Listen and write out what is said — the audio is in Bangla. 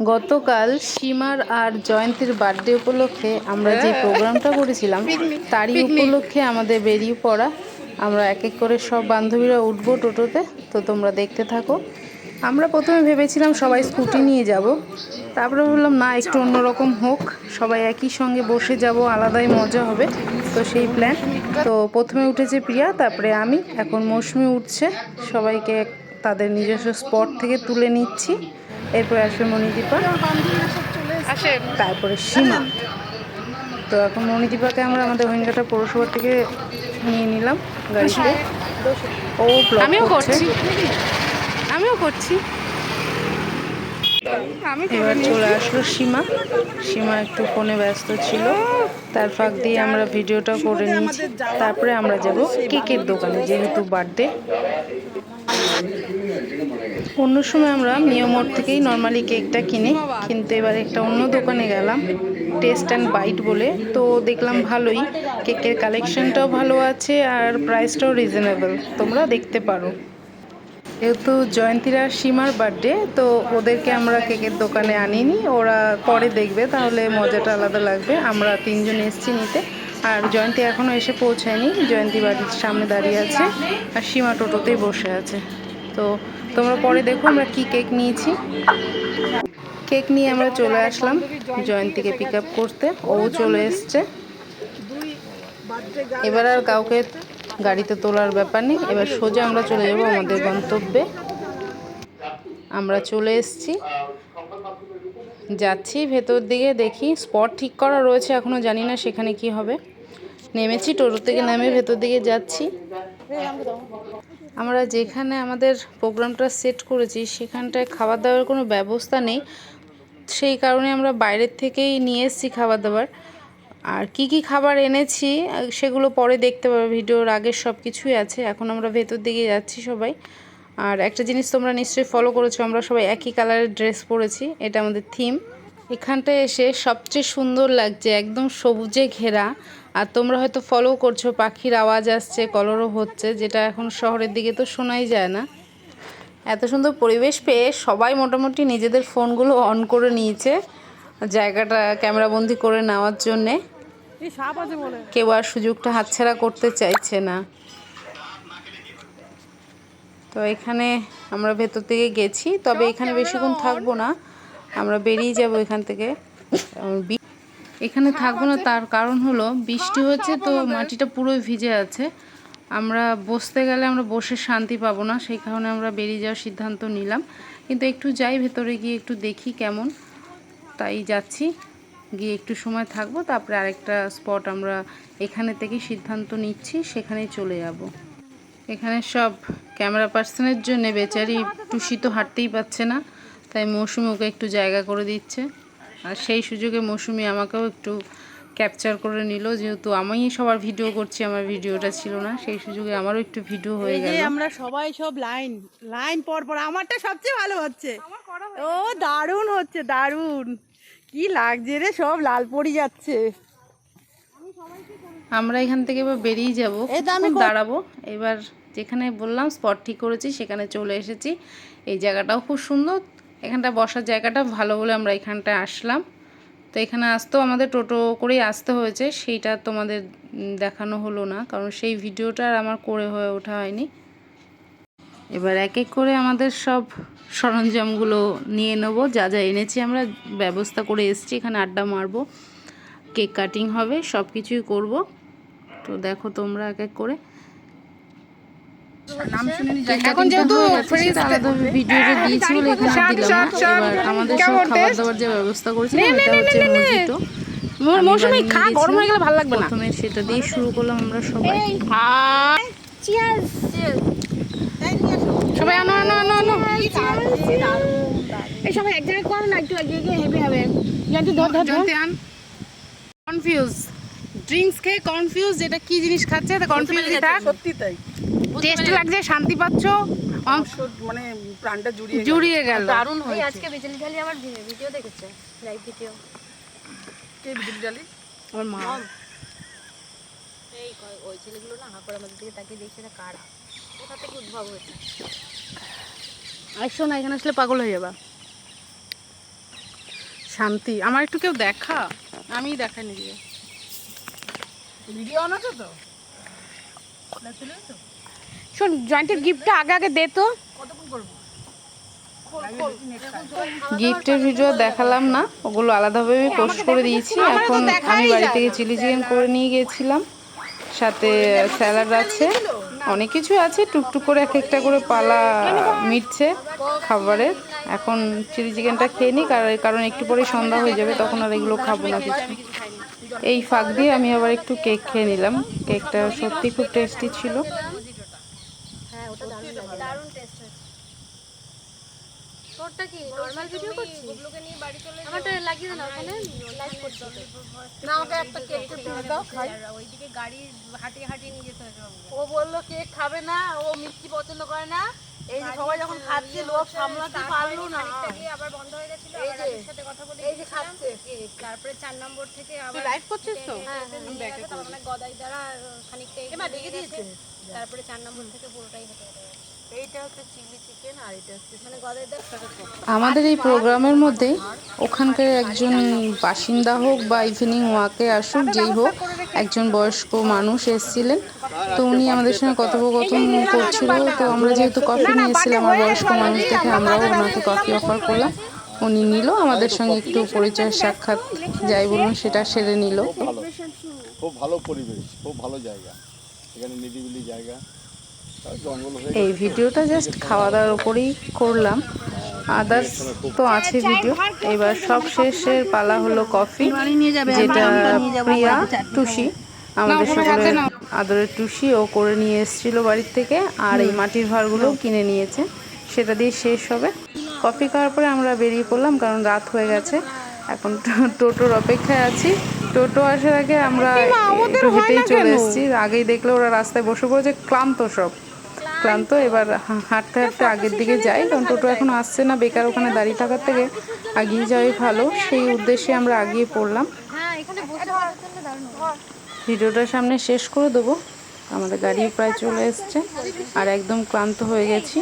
গতকাল সীমার আর জয়ন্তীর বার্থডে উপলক্ষে আমরা যে প্রোগ্রামটা করেছিলাম তারই উপলক্ষে আমাদের বেরিয়ে পড়া। আমরা এক এক করে সব বান্ধবীরা উঠবো টোটোতে তো তোমরা দেখতে থাকো। আমরা প্রথমে ভেবেছিলাম সবাই স্কুটি নিয়ে যাব। তারপরে বললাম না একটু অন্যরকম হোক। সবাই একই সঙ্গে বসে যাব আলাদাই মজা হবে। তো সেই প্ল্যান তো প্রথমে উঠেছে প্রিয়া তারপরে আমি। এখন মৌসুমি উঠছে। সবাইকে তাদের নিজস্ব স্পট থেকে তুলে নিচ্ছি। এরপরে আসবে মণিদীপা। তারপরে সীমা। তো এখন মণিদীপাকে আমরা আমাদের হইনঘাটা পৌরসভা থেকে নিয়ে নিলাম গাড়িতে। ও আমিও করছে। আমিও করছি। এবার চলে আসলো সীমা। সীমা একটু ফোনে ব্যস্ত ছিল। তার ফাঁক দিয়ে আমরা ভিডিওটা করে নিয়েছি। তারপরে আমরা যাব কেকের দোকানে যেহেতু বার্থডে। অন্য সময় আমরা মিয়মোর থেকেই নর্মালি কেকটা কিনি কিন্তু এবার একটা অন্য দোকানে গেলাম টেস্ট অ্যান্ড বাইট বলে। তো দেখলাম ভালোই কেকের কালেকশনটাও ভালো আছে আর প্রাইসটাও রিজনেবল তোমরা দেখতে পারো। যেহেতু জয়ন্তীর আর সীমার বার্থডে তো ওদেরকে আমরা কেকের দোকানে আনিনি। ওরা পরে দেখবে, তাহলে মজাটা আলাদা লাগবে। আমরা তিনজন এসছি নিতে। আর জয়ন্তী এখনও এসে পৌঁছায়নি। জয়ন্তী বাড়ির সামনে দাঁড়িয়ে আছে আর সীমা টোটোতেই বসে আছে। তো তোমরা পরে দেখো আমরা কি কেক নিয়েছি। কেক নিয়ে আমরা চলে আসলাম জয়ন্তীকে পিক আপ করতে। ও চলে এসছে। এবার আর কাউকে গাড়িতে তোলার ব্যাপার নেই। এবার সোজা আমরা চলে যাব আমাদের গন্তব্যে। আমরা চলে এসেছি। যাচ্ছি ভেতর দিকে, দেখি স্পট ঠিক করা রয়েছে এখনও জানি না সেখানে কি হবে। নেমেছি টোটো থেকে নামে ভেতর দিকে যাচ্ছি। আমরা যেখানে আমাদের প্রোগ্রামটা সেট করেছি, সেখানটায় খাবার দাবার কোনো ব্যবস্থা নেই। সেই কারণে আমরা বাইরের থেকেই নিয়ে এসেছি খাবার দাবার। আর কি কি খাবার এনেছি সেগুলো পরে দেখতে পাবে। ভিডিওর আগের সব কিছুই আছে। এখন আমরা ভেতর দিকে যাচ্ছি সবাই। আর একটা জিনিস তোমরা নিশ্চয়ই ফলো করেছ, আমরা সবাই একই কালারের ড্রেস পরেছি। এটা আমাদের থিম এখানটায় এসে সবচেয়ে সুন্দর লাগছে, একদম সবুজে ঘেরা। আর তোমরা হয়তো ফলো করছ, পাখির আওয়াজ আসছে কলরও হচ্ছে, যেটা এখন শহরের দিকে তো শোনাই যায় না। এত সুন্দর পরিবেশ পেয়ে সবাই মোটামুটি নিজেদের ফোনগুলো অন করে নিয়েছে। জায়গাটা ক্যামেরাবন্দি করে নেওয়ার জন্যে। কেউ আর সুযোগটা হাতছাড়া করতে চাইছে না। তো এখানে আমরা ভেতর থেকে গেছি তবে এখানে বেশিক্ষণ থাকব না। আমরা বেরিয়ে যাব এখান থেকে। এখানে থাকব না তার কারণ হলো বৃষ্টি হচ্ছে তো মাটিটা পুরোই ভিজে আছে। আমরা বসতে গেলে আমরা বসে শান্তি পাবো না সেই কারণে আমরা বেরিয়ে যাওয়ার সিদ্ধান্ত নিলাম। কিন্তু একটু যাই ভেতরে গিয়ে একটু দেখি কেমন। তাই যাচ্ছি। গিয়ে একটু সময় থাকব তারপরে আরেকটা স্পট আমরা এখানে থেকে সিদ্ধান্ত নিচ্ছি সেখানেই চলে যাব। এখানে সব ক্যামেরা পার্সনের জন্য বেচারি টুসি তো হাঁটতেই পাচ্ছে না তাই মৌসুমি ওকে একটু জায়গা করে দিচ্ছে। আর সেই সুযোগে মৌসুমি আমাকেও একটু ক্যাপচার করে নিল যেহেতু আমি সবার ভিডিও করছি আমার ভিডিওটা ছিল না সেই সুযোগে আমারও একটু ভিডিও হয়ে গেল। আমরা সবাই সব লাইন লাইন পর পর আমারটা সবচেয়ে ভালো হচ্ছে। ও দারুণ হচ্ছে দারুণ। কি লাগছে রে সব লাল পড়ে যাচ্ছে। আমরা এখান থেকে এবার বেরিয়ে যাব দাঁড়াবো। এবার যেখানে বললাম স্পট ঠিক করেছি সেখানে চলে এসেছি। এই জায়গাটাও খুব সুন্দর। এখানটা বসার জায়গাটা ভালো বলে আমরা এখানটায় আসলাম। তো এখানে আসতেও আমাদের টোটো করেই আসতে হয়েছে। সেইটা তোমাদের দেখানো হলো না কারণ সেই ভিডিওটা আর আমার করে হয়ে ওঠা হয়নি। এবার এক এক করে আমাদের সব সরঞ্জামগুলো নিয়ে নেব। যা যা এনেছি আমরা ব্যবস্থা করে এসেছি এখানে আড্ডা মারবো কেক কাটিং হবে সব কিছুই করব। তো দেখো তোমরা এক এক করে। এখন যেহেতু আলাদা ভিডিওটা দিয়েছি বলে এখানে দিলাম না। এবার আমাদের সব খাবার দাবার যে ব্যবস্থা এটা হচ্ছে মজিটো মৌসুমি খা গরম হয়ে গেলে ভালো লাগবে না। প্রথমে সেটা দিয়ে শুরু করলাম আমরা সবাই। সবাই আনো আনো আনো আনো। এই সবাই এক জায়গায় করো না একটু হেভি হবে। জানতে ধর ধর ধর। কনফিউজ ড্রিঙ্কস খেয়ে কনফিউজ যেটা কি জিনিস খাচ্ছে এটা কনফিউজ থাক সত্যি তাই। টেস্ট লাগছে শান্তি পাচ্ছ। মানে প্রাণটা জুড়িয়ে জুড়িয়ে গেল। দারুণ হয়েছে। আজকে বিজলি ঢালি আমার ভিডিও দেখেছে লাইভ ভিডিও কে বিদ্যুৎ জালি আমার মা। এই ওই ছেলেগুলো না হাঁপার আমাদের দিকে তাকিয়ে দেখছে না কারা? কোথা থেকে উদ্ভব হয়েছে? আসছো না এখানে আসলে পাগল হয়ে যাবা। শান্তি আমার একটু কেউ দেখা? আমি দেখাই নিজে ভিডিও অন আছে তো শোন জয়েন্টের গিফটটা আগে আগে দে তো। গিফটের ভিডিও দেখালাম না ওগুলো আলাদাভাবে পোস্ট করে দিয়েছি। এখন আমি বাড়ি থেকে চিলি চিকেন করে নিয়ে গিয়েছিলাম সাথে স্যালাড আছে। অনেক কিছু আছে, টুকটুক করে এক একটা করে পালা মিটছে খাবারের এখন চিলি চিকেনটা খেয়ে নিই কারণ কারণ একটু পরে সন্ধ্যা হয়ে যাবে, তখন আর এগুলো খাব না কিছু। এই ফাঁক দিয়ে আমি আবার একটু কেক খেয়ে নিলাম। কেকটা সত্যি খুব টেস্টি ছিল হ্যাঁ ওটা দারুণ লাগে দারুণ টেস্ট হয়েছে তোরটা কি নরমাল ভিডিও নিয়ে বাড়ি চলে আমারটা লাগিয়ে দে ওখানে। লাইভ করছিস না আমাকে একটা কেক কেটে দাও খাই। ওইদিকে গাড়ি হাঁটিয়ে হাঁটিয়ে নিয়ে যেতে হবে ও বলল কেক খাবে না ও মিষ্টি পছন্দ করে না। এই যে সবাই যখন খাচ্ছে লোক সামলাতে পারল না। আবার বন্ধ হয়ে গেছিল আবার রাজুর সাথে কথা বলে এই যে খাচ্ছে তারপরে চার নম্বর থেকে আবার লাইভ করছিস তো? হ্যাঁ মানে গদাই দ্বারা খানিকটা এগিয়ে দেখে দিয়েছে। তারপরে চার নম্বর থেকে পুরোটাই হেঁটে হেঁটে গেছে এইটা হচ্ছে চিলি চিকেন আর এটা হচ্ছে মানে আমাদের এই প্রোগ্রামের মধ্যে ওখানকার একজন বাসিন্দা হোক বা ইভিনিং ওয়াকে আসুক যেই হোক একজন বয়স্ক মানুষ এসেছিলেন। তো উনি আমাদের সঙ্গে কথোপকথন করছিল। তো আমরা যেহেতু কফি নিয়ে এসেছিলাম আমার বয়স্ক মানুষ দেখে আমরাও ওনাকে কফি অফার করলাম। উনি নিল আমাদের সঙ্গে একটু পরিচয় সাক্ষাৎ যাই বলুন সেটা সেরে নিল। ভালো খুব ভালো পরিবেশ খুব ভালো জায়গা। এখানে নিরিবিলি জায়গা। এই ভিডিওটা জাস্ট খাওয়া দাওয়ার উপরেই করলাম। আদার্স তো আছে ভিডিও এবার সব শেষের পালা হলো কফি যেটা প্রিয়া টুসি আমাদের সকলের আদরের টুসি ও করে নিয়ে এসেছিল বাড়ির থেকে আর এই মাটির ভাঁড়গুলো কিনে নিয়েছে। সেটা দিয়ে শেষ হবে। কফি খাওয়ার পরে আমরা বেরিয়ে পড়লাম কারণ রাত হয়ে গেছে। এখন টোটোর অপেক্ষায় আছি। টোটো আসার আগে আমরা হেঁটেই চলে এসেছি। আগেই দেখলে ওরা রাস্তায় বসে পড়েছে ক্লান্ত সব। ক্লান্ত, এবার হাঁটতে হাঁটতে আগের দিকে যাই। কারণ টোটো এখন আসছে না, বেকার ওখানে দাঁড়িয়ে থাকার থেকে আগিয়ে যাওয়াই ভালো। সেই উদ্দেশ্যে আমরা আগিয়ে পড়লাম। ভিডিওটা সামনে শেষ করে দেবো। আমাদের গাড়ি প্রায় চলে এসছে, আর একদম ক্লান্ত হয়ে গেছি।